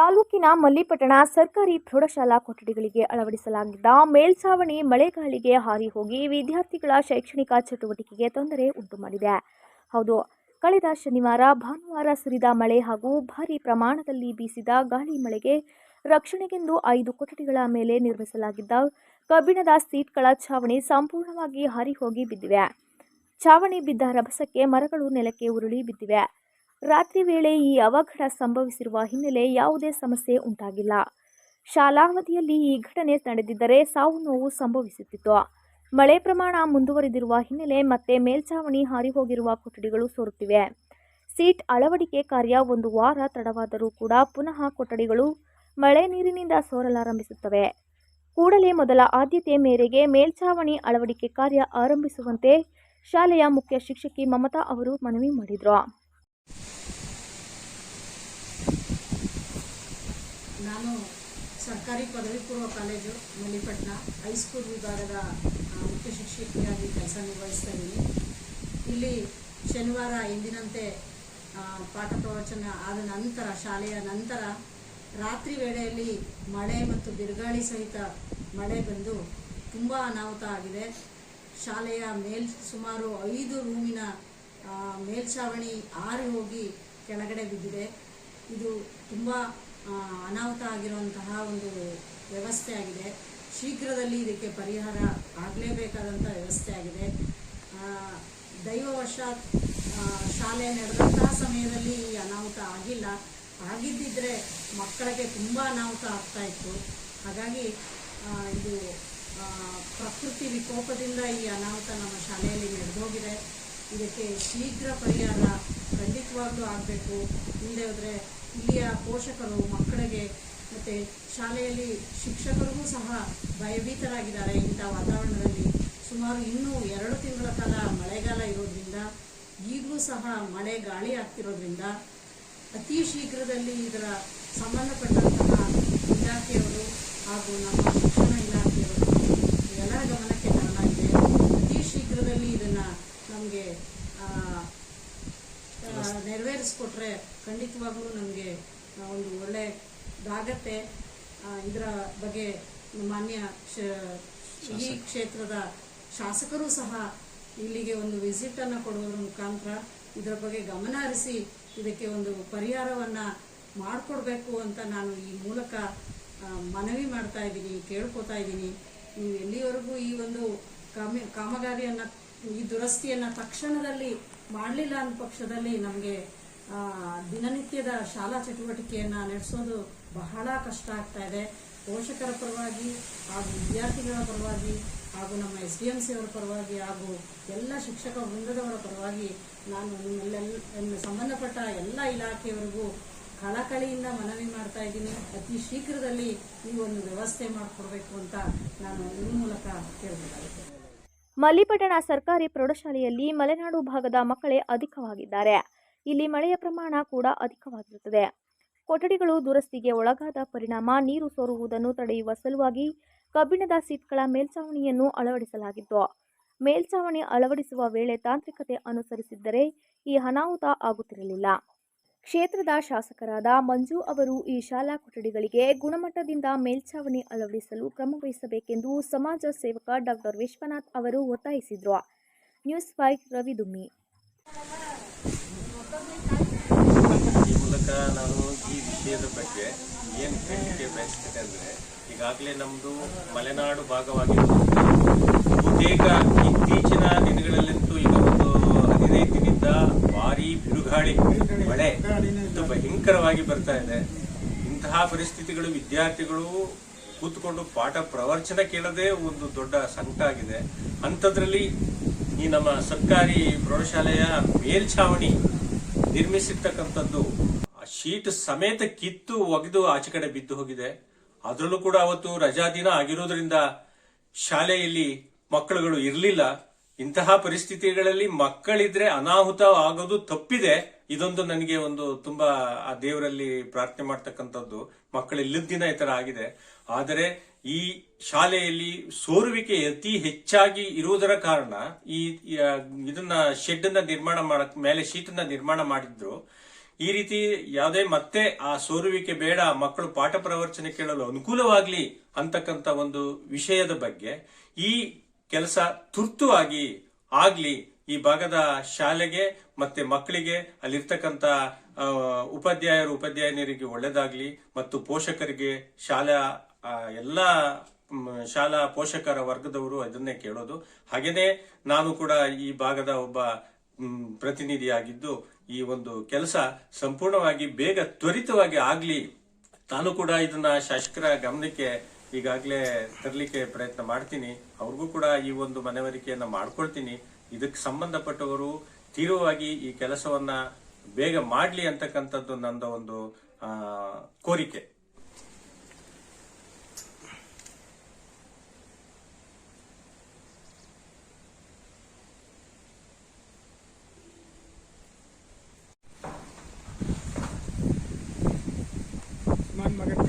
ತಾಲೂಕಿನ ಮಲ್ಲಿಪಟ್ಟಣ ಸರ್ಕಾರಿ ಪ್ರೌಢಶಾಲಾ ಕೊಠಡಿಗಳಿಗೆ ಅಳವಡಿಸಲಾಗಿದ್ದ ಮೇಲ್ಛಾವಣಿ ಮಳೆಗಾಳಿಗೆ ಹಾರಿ ಹೋಗಿ ವಿದ್ಯಾರ್ಥಿಗಳ ಶೈಕ್ಷಣಿಕ ಚಟುವಟಿಕೆಗೆ ತೊಂದರೆ ಉಂಟುಮಾಡಿದೆ ಹೌದು, ಕಳೆದ ಶನಿವಾರ ಭಾನುವಾರ ಸುರಿದ ಮಳೆ ಹಾಗೂ ಭಾರಿ ಪ್ರಮಾಣದಲ್ಲಿ ಬೀಸಿದ ಗಾಳಿ ಮಳೆಗೆ ರಕ್ಷಣೆಗೆಂದು ಐದು ಕೊಠಡಿಗಳ ಮೇಲೆ ನಿರ್ಮಿಸಲಾಗಿದ್ದ ಕಬ್ಬಿಣದ ಸೀಟ್ಗಳ ಛಾವಣಿ ಸಂಪೂರ್ಣವಾಗಿ ಹಾರಿ ಹೋಗಿ ಬಿದ್ದಿವೆ. ಛಾವಣಿ ಬಿದ್ದ ರಭಸಕ್ಕೆ ಮರಗಳು ನೆಲಕ್ಕೆ ಉರುಳಿ ಬಿದ್ದಿವೆ. ರಾತ್ರಿ ವೇಳೆ ಈ ಅವಘಡ ಸಂಭವಿಸಿರುವ ಹಿನ್ನೆಲೆ ಯಾವುದೇ ಸಮಸ್ಯೆ ಉಂಟಾಗಿಲ್ಲ. ಶಾಲಾವಧಿಯಲ್ಲಿ ಈ ಘಟನೆ ನಡೆದಿದ್ದರೆ ಸಾವು ನೋವು ಸಂಭವಿಸುತ್ತಿತ್ತು. ಮಳೆ ಪ್ರಮಾಣ ಮುಂದುವರಿದಿರುವ ಹಿನ್ನೆಲೆ ಮತ್ತೆ ಮೇಲ್ಛಾವಣಿ ಹಾರಿ ಹೋಗಿರುವ ಕೊಠಡಿಗಳು ಸೋರುತ್ತಿವೆ. ಸೀಟ್ ಅಳವಡಿಕೆ ಕಾರ್ಯ ಒಂದು ವಾರ ತಡವಾದರೂ ಕೂಡ ಪುನಃ ಕೊಠಡಿಗಳು ಮಳೆ ನೀರಿನಿಂದ ಸೋರಲಾರಂಭಿಸುತ್ತವೆ. ಕೂಡಲೇ ಮೊದಲ ಆದ್ಯತೆ ಮೇರೆಗೆ ಮೇಲ್ಛಾವಣಿ ಅಳವಡಿಕೆ ಕಾರ್ಯ ಆರಂಭಿಸುವಂತೆ ಶಾಲೆಯ ಮುಖ್ಯ ಶಿಕ್ಷಕಿ ಮಮತಾ ಅವರು ಮನವಿ ಮಾಡಿದರು. ನಾನು ಸರ್ಕಾರಿ ಪದವಿ ಪೂರ್ವ ಕಾಲೇಜು ಮಲ್ಲಿಪಟ್ಟಣ ಹೈಸ್ಕೂಲ್ ವಿಭಾಗದ ಮುಖ್ಯ ಶಿಕ್ಷಕಿಯಾಗಿ ಕೆಲಸ ನಿರ್ವಹಿಸ್ತಾ ಇದ್ದೀನಿ. ಇಲ್ಲಿ ಶನಿವಾರ ಎಂದಿನಂತೆ ಪಾಠ ಪ್ರವಚನ ಆದ ನಂತರ, ಶಾಲೆಯ ನಂತರ ರಾತ್ರಿ ವೇಳೆಯಲ್ಲಿ ಮಳೆ ಮತ್ತು ಬಿರುಗಾಳಿ ಸಹಿತ ಮಳೆ ಬಂದು ತುಂಬ ಅನಾಹುತ ಆಗಿದೆ. ಶಾಲೆಯ ಮೇಲ್, ಸುಮಾರು ಐದು ರೂಮಿನ ಮೇಲ್ಛಾವಣಿ ಆರಿ ಹೋಗಿ ಕೆಳಗಡೆ ಬಿದ್ದಿದೆ. ಇದು ತುಂಬ ಅನಾಹುತ ಆಗಿರುವಂತಹ ಒಂದು ವ್ಯವಸ್ಥೆ ಆಗಿದೆ. ಶೀಘ್ರದಲ್ಲಿ ಇದಕ್ಕೆ ಪರಿಹಾರ ಆಗಲೇಬೇಕಾದಂಥ ವ್ಯವಸ್ಥೆ ಆಗಿದೆ. ದೈವವಶಾತ್ ಶಾಲೆ ನಡೆದಂತಹ ಸಮಯದಲ್ಲಿ ಈ ಅನಾಹುತ ಆಗಿಲ್ಲ. ಆಗಿದ್ದಿದ್ರೆ ಮಕ್ಕಳಿಗೆ ತುಂಬ ಅನಾಹುತ ಆಗ್ತಾ ಇತ್ತು. ಹಾಗಾಗಿ ಇದು ಪ್ರಕೃತಿ ವಿಕೋಪದಿಂದ ಈ ಅನಾಹುತ ನಮ್ಮ ಶಾಲೆಯಲ್ಲಿ ನಡೆದೋಗಿದೆ. ಇದಕ್ಕೆ ಶೀಘ್ರ ಪರಿಹಾರ ಖಂಡಿತವಾಗ್ಲೂ ಆಗಬೇಕು. ಇಲ್ಲದೆ ಹೋದರೆ ಇಲ್ಲಿಯ ಪೋಷಕರು, ಮಕ್ಕಳಿಗೆ ಮತ್ತು ಶಾಲೆಯಲ್ಲಿ ಶಿಕ್ಷಕರಿಗೂ ಸಹ ಭಯಭೀತರಾಗಿದ್ದಾರೆ ಇಂಥ ವಾತಾವರಣದಲ್ಲಿ. ಸುಮಾರು ಇನ್ನೂ ಎರಡು ತಿಂಗಳ ಕಾಲ ಮಳೆಗಾಲ ಇರೋದ್ರಿಂದ, ಈಗಲೂ ಸಹ ಮಳೆ ಗಾಳಿ ಆಗ್ತಿರೋದ್ರಿಂದ ಅತಿ ಶೀಘ್ರದಲ್ಲಿ ಇದರ ಸಂಬಂಧಪಟ್ಟಂತಹ ಇಲಾಖೆಯವರು ಹಾಗೂ ನಮ್ಮ ಶಿಕ್ಷಣ ಇಲಾಖೆಯವರು ಎಲ್ಲರ ಗಮನಕ್ಕೆ ತರಲಾಗಿದೆ ಅತಿ ಶೀಘ್ರದಲ್ಲಿ ಇದನ್ನು ನಮಗೆ ನೆರವೇರಿಸ್ಕೊಟ್ರೆ ಖಂಡಿತವಾಗ್ಲೂ ನಮಗೆ ಒಂದು ಒಳ್ಳೆ ಇದಾಗತ್ತೆ ಇದರ ಬಗ್ಗೆ ಮಾನ್ಯ ಈ ಕ್ಷೇತ್ರದ ಶಾಸಕರು ಸಹ ಇಲ್ಲಿಗೆ ಒಂದು ವಿಸಿಟನ್ನು ಕೊಡುವುದರ ಮುಖಾಂತರ ಇದರ ಬಗ್ಗೆ ಗಮನ ಹರಿಸಿ ಇದಕ್ಕೆ ಒಂದು ಪರಿಹಾರವನ್ನು ಮಾಡಿಕೊಡ್ಬೇಕು ಅಂತ ನಾನು ಈ ಮೂಲಕ ಮನವಿ ಮಾಡ್ತಾ ಇದ್ದೀನಿ ಕೇಳ್ಕೊತಾ ಇದ್ದೀನಿ. ನೀವು ಎಲ್ಲಿವರೆಗೂ ಈ ಒಂದು ಕಾಮಿ ಕಾಮಗಾರಿಯನ್ನು ಈ ದುರಸ್ತಿಯನ್ನು ತಕ್ಷಣದಲ್ಲಿ ಮಾಡಲಿಲ್ಲ ಅಂದ ಪಕ್ಷದಲ್ಲಿ ನಮಗೆ ದಿನನಿತ್ಯದ ಶಾಲಾ ಚಟುವಟಿಕೆಯನ್ನು ನಡೆಸೋದು ಬಹಳ ಕಷ್ಟ ಆಗ್ತಾ ಇದೆ. ಪೋಷಕರ ಪರವಾಗಿ ಹಾಗೂ ವಿದ್ಯಾರ್ಥಿಗಳ ಪರವಾಗಿ ಹಾಗೂ ನಮ್ಮ ಎಸ್ ಡಿ ಎಂ ಸಿ ಅವರ ಪರವಾಗಿ ಹಾಗೂ ಎಲ್ಲ ಶಿಕ್ಷಕ ವೃಂದದವರ ಪರವಾಗಿ ನಾನು ನಿಮ್ಮೆಲ್ಲ ಸಂಬಂಧಪಟ್ಟ ಎಲ್ಲ ಇಲಾಖೆಯವರಿಗೂ ಕಳಕಳಿಯಿಂದ ಮನವಿ ಮಾಡ್ತಾ ಇದ್ದೀನಿ. ಅತಿ ಶೀಘ್ರದಲ್ಲಿ ಈ ಒಂದು ವ್ಯವಸ್ಥೆ ಮಾಡಿಕೊಡ್ಬೇಕು ಅಂತ ನಾನು ಈ ಮೂಲಕ ಕೇಳಬೇಕಾಗುತ್ತೆ ಮಲ್ಲಿಪಟ್ಟಣ ಸರ್ಕಾರಿ ಪ್ರೌಢಶಾಲೆಯಲ್ಲಿ ಮಲೆನಾಡು ಭಾಗದ ಮಕ್ಕಳೇ ಅಧಿಕವಾಗಿದ್ದಾರೆ. ಇಲ್ಲಿ ಮಳೆಯ ಪ್ರಮಾಣ ಕೂಡ ಅಧಿಕವಾಗಿರುತ್ತದೆ. ಕೊಠಡಿಗಳು ದುರಸ್ತಿಗೆ ಒಳಗಾದ ಪರಿಣಾಮ ನೀರು ಸೋರುವುದನ್ನು ತಡೆಯುವ ಸಲುವಾಗಿ ಕಬ್ಬಿಣದ ಸೀಟ್ಗಳ ಮೇಲ್ಛಾವಣಿಯನ್ನು ಅಳವಡಿಸಲಾಗಿತ್ತು. ಮೇಲ್ಛಾವಣಿ ಅಳವಡಿಸುವ ವೇಳೆ ತಾಂತ್ರಿಕತೆ ಅನುಸರಿಸಿದ್ದರೆ ಈ ಅನಾಹುತ ಆಗುತ್ತಿರಲಿಲ್ಲ. ಕ್ಷೇತ್ರದ ಶಾಸಕರಾದ ಮಂಜು ಅವರು ಈ ಶಾಲಾ ಕೊಠಡಿಗಳಿಗೆ ಗುಣಮಟ್ಟದಿಂದ ಮೇಲ್ಛಾವಣಿ ಅಳವಡಿಸಲು ಕ್ರಮ ವಹಿಸಬೇಕೆಂದು ಸಮಾಜ ಸೇವಕ ಡಾಕ್ಟರ್ ವಿಶ್ವನಾಥ್ ಅವರು ಒತ್ತಾಯಿಸಿದರು. ನ್ಯೂಸ್ ಫೈವ್ ರವಿ ದುಮ್ಮಿ ಈ ಮೂಲಕ ನಾನು ಈ ವಿಷಯದ ಬಗ್ಗೆ ಏನು ಹೇಳಲಿಕ್ಕೆ ಬಯಸ್ತೇನೆ ಅಂದರೆ, ಈಗಾಗಲೇ ನಮ್ಮದು ಮಲೆನಾಡು ಭಾಗವಾಗಿರೋದ್ರಿಂದ ಬಹುತೇಕ ಇತ್ತೀಚಿನ ದಿನಗಳಲ್ಲಂತೂ ಒಂದು ಹದಿನೈದು ದಿನದಿಂದ ಭಾರಿ ಬಿರುಗಾಳಿ, ಮಳೆ ಇದು ಭಯಂಕರವಾಗಿ ಬರ್ತಾ ಇದೆ. ಇಂತಹ ಪರಿಸ್ಥಿತಿಗಳು ವಿದ್ಯಾರ್ಥಿಗಳು ಕೂತ್ಕೊಂಡು ಪಾಠ ಪ್ರವಚನ ಕೇಳೋದೇ ಒಂದು ದೊಡ್ಡ ಸಂಕಟ ಆಗಿದೆ. ಅಂಥದ್ರಲ್ಲಿ ಈ ನಮ್ಮ ಸರ್ಕಾರಿ ಪ್ರೌಢಶಾಲೆಯ ಮೇಲ್ಛಾವಣಿ ನಿರ್ಮಿಸಿರ್ತಕ್ಕಂಥದ್ದು ಶೀಟ್ ಸಮೇತ ಕಿತ್ತು ಒಗೆದು ಆಚೆ ಕಡೆ ಬಿದ್ದು ಹೋಗಿದೆ. ಅದರಲ್ಲೂ ಕೂಡ ಅವತ್ತು ರಜಾ ದಿನ ಆಗಿರೋದ್ರಿಂದ ಶಾಲೆಯಲ್ಲಿ ಮಕ್ಕಳುಗಳು ಇರಲಿಲ್ಲ. ಇಂತಹ ಪರಿಸ್ಥಿತಿಗಳಲ್ಲಿ ಮಕ್ಕಳಿದ್ರೆ ಅನಾಹುತ ಆಗೋದು ತಪ್ಪಿದೆ. ಇದೊಂದು ನನಗೆ ಒಂದು ತುಂಬಾ ಆ ದೇವರಲ್ಲಿ ಪ್ರಾರ್ಥನೆ ಮಾಡ್ತಕ್ಕಂಥದ್ದು. ಮಕ್ಕಳಿಲ್ಲದ ಈ ತರ ಆಗಿದೆ. ಆದರೆ ಈ ಶಾಲೆಯಲ್ಲಿ ಸೋರುವಿಕೆ ಅತಿ ಹೆಚ್ಚಾಗಿ ಇರುವುದರ ಕಾರಣ ಈ ಇದನ್ನ ಶೆಡ್ ಅನ್ನ ನಿರ್ಮಾಣ ಮಾಡಕ್, ಮೇಲೆ ಶೀಟ್ ಅನ್ನ ನಿರ್ಮಾಣ ಮಾಡಿದ್ರು. ಈ ರೀತಿ ಯಾವುದೇ ಮತ್ತೆ ಆ ಸೋರುವಿಕೆ ಬೇಡ, ಮಕ್ಕಳು ಪಾಠ ಪ್ರವಚನ ಕೇಳಲು ಅನುಕೂಲವಾಗ್ಲಿ ಅಂತಕ್ಕಂಥ ಒಂದು ವಿಷಯದ ಬಗ್ಗೆ ಈ ಕೆಲಸ ತುರ್ತುವಾಗಿ ಆಗ್ಲಿ ಈ ಭಾಗದ ಶಾಲೆಗೆ ಮತ್ತೆ ಮಕ್ಕಳಿಗೆ ಅಲ್ಲಿರ್ತಕ್ಕಂಥ ಉಪಾಧ್ಯಾಯರು, ಉಪಾಧ್ಯಾಯನಿಯರಿಗೆ ಒಳ್ಳೇದಾಗ್ಲಿ ಮತ್ತು ಪೋಷಕರಿಗೆ ಶಾಲಾ ಎಲ್ಲ ಶಾಲಾ ಪೋಷಕರ ವರ್ಗದವರು ಅದನ್ನೇ ಕೇಳೋದು. ಹಾಗೇನೆ ನಾನು ಕೂಡ ಈ ಭಾಗದ ಒಬ್ಬ ಪ್ರತಿನಿಧಿಯಾಗಿದ್ದು ಈ ಒಂದು ಕೆಲಸ ಸಂಪೂರ್ಣವಾಗಿ ಬೇಗ ತ್ವರಿತವಾಗಿ ಆಗ್ಲಿ. ತಾನು ಕೂಡ ಇದನ್ನ ಶಾಸಕರ ಗಮನಕ್ಕೆ ಈಗಾಗಲೇ ತರಲಿಕ್ಕೆ ಪ್ರಯತ್ನ ಮಾಡ್ತೀನಿ. ಅವ್ರಿಗೂ ಕೂಡ ಈ ಒಂದು ಮನವರಿಕೆಯನ್ನು ಮಾಡ್ಕೊಳ್ತೀನಿ. ಇದಕ್ಕೆ ಸಂಬಂಧಪಟ್ಟವರು ತೀವ್ರವಾಗಿ ಈ ಕೆಲಸವನ್ನ ಬೇಗ ಮಾಡಲಿ ಅಂತಕ್ಕಂಥದ್ದು ನನ್ನ ಒಂದು ಕೋರಿಕೆ. man maganda.